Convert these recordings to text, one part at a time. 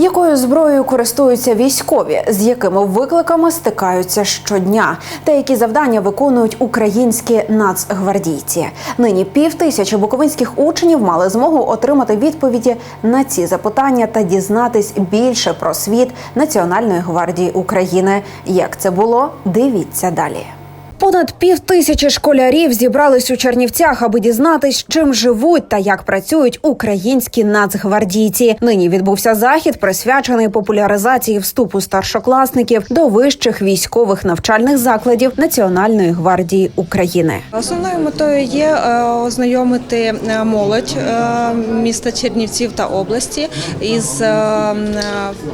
Якою зброєю користуються військові, з якими викликами стикаються щодня, та які завдання виконують українські нацгвардійці? Нині пів тисячі буковинських учнів мали змогу отримати відповіді на ці запитання та дізнатись більше про світ Національної гвардії України. Як це було? Дивіться далі. Понад пів тисячі школярів зібрались у Чернівцях, аби дізнатись, чим живуть та як працюють українські нацгвардійці. Нині відбувся захід, присвячений популяризації вступу старшокласників до вищих військових навчальних закладів Національної гвардії України. Основною метою є е, ознайомити е, молодь е, міста Чернівців та області із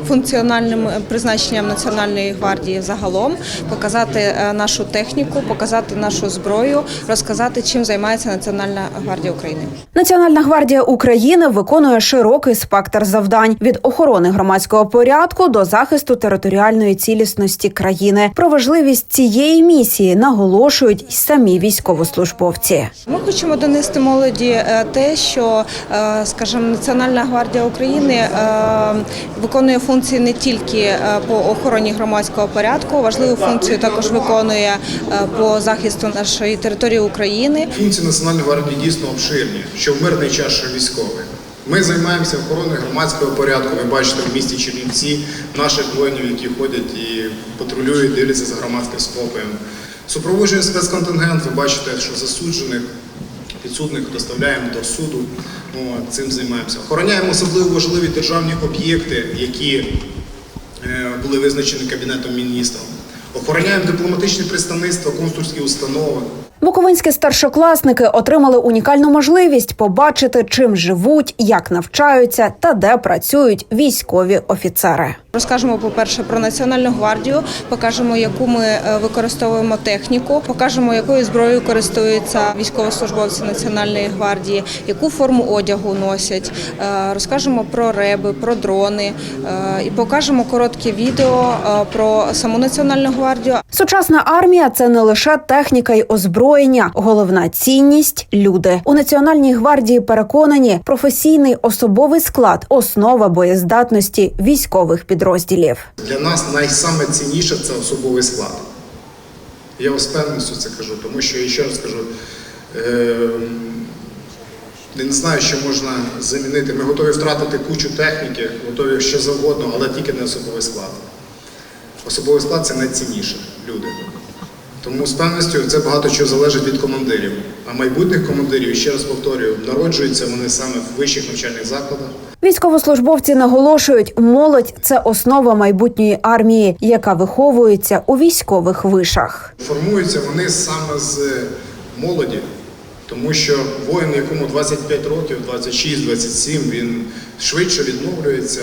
функціональним призначенням Національної гвардії загалом, показати нашу техніку, показати нашу зброю, розказати, чим займається Національна гвардія України. Національна гвардія України виконує широкий спектр завдань від охорони громадського порядку до захисту територіальної цілісності країни. Про важливість цієї місії наголошують й самі військовослужбовці. Ми хочемо донести молоді е, те, що, е, скажімо, Національна гвардія України е, виконує функції не тільки по охороні громадського порядку, важливу функцію також виконує по захисту нашої території України. Функції Національної гвардії дійсно обширні, що в мирний час, що військовий. Ми займаємося охороною громадського порядку. Ви бачите в місті Чернівці наших воїнів, які ходять і патрулюють, дивляться за громадським спокоєм. Супроводжує спецконтингент. Ви бачите, що засуджених підсудних доставляємо до суду. Ну, цим займаємося. Охороняємо особливо важливі державні об'єкти, які е, були визначені кабінетом міністрів. Охороняємо дипломатичні представництва, консульські установи. Буковинські старшокласники отримали унікальну можливість побачити, чим живуть, як навчаються та де працюють військові офіцери. Розкажемо, по-перше, про Національну гвардію, покажемо, яку ми е, використовуємо техніку, покажемо, якою зброєю користуються військовослужбовці Національної гвардії, яку форму одягу носять. Е, Розкажемо про реби, про дрони е, і покажемо коротке відео про саму Національну гвардію. Сучасна армія це не лише техніка й озброєння, головна цінність люди у національній гвардії. Переконані, професійний особовий склад основа боєздатності військових підрозділів. Для нас найсаме цінніше це особовий склад. Я з певністю це кажу, тому що я ще раз кажу, е, я не знаю, що можна замінити. Ми готові втратити кучу техніки, готові що завгодно, але тільки не особовий склад. Особовий склад це найцінніше люди. Тому з певністю це багато чого залежить від командирів. А майбутніх командирів, ще раз повторюю, народжуються вони саме в вищих навчальних закладах. Військовослужбовці наголошують, молодь це основа майбутньої армії, яка виховується у військових вишах. Формуються вони саме з молоді, тому що воїн, якому 25 років, 26, 27, він швидше відновлюється,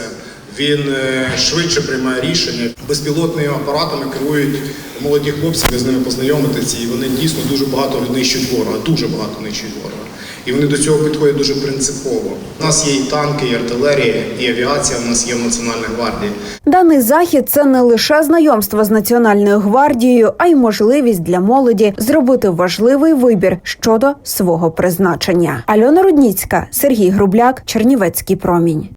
він е, швидше приймає рішення. Безпілотними апаратами керують молоді хлопці, ви з ними познайомитеся, і вони дійсно дуже багато нищать ворога, дуже багато нищать ворога. І вони до цього підходять дуже принципово. У нас є і танки, і артилерія, і авіація. У нас є в Національній гвардії. Даний захід це не лише знайомство з національною гвардією, а й можливість для молоді зробити важливий вибір щодо свого призначення. Альона Рудніцька, Сергій Грубляк, Чернівецький промінь.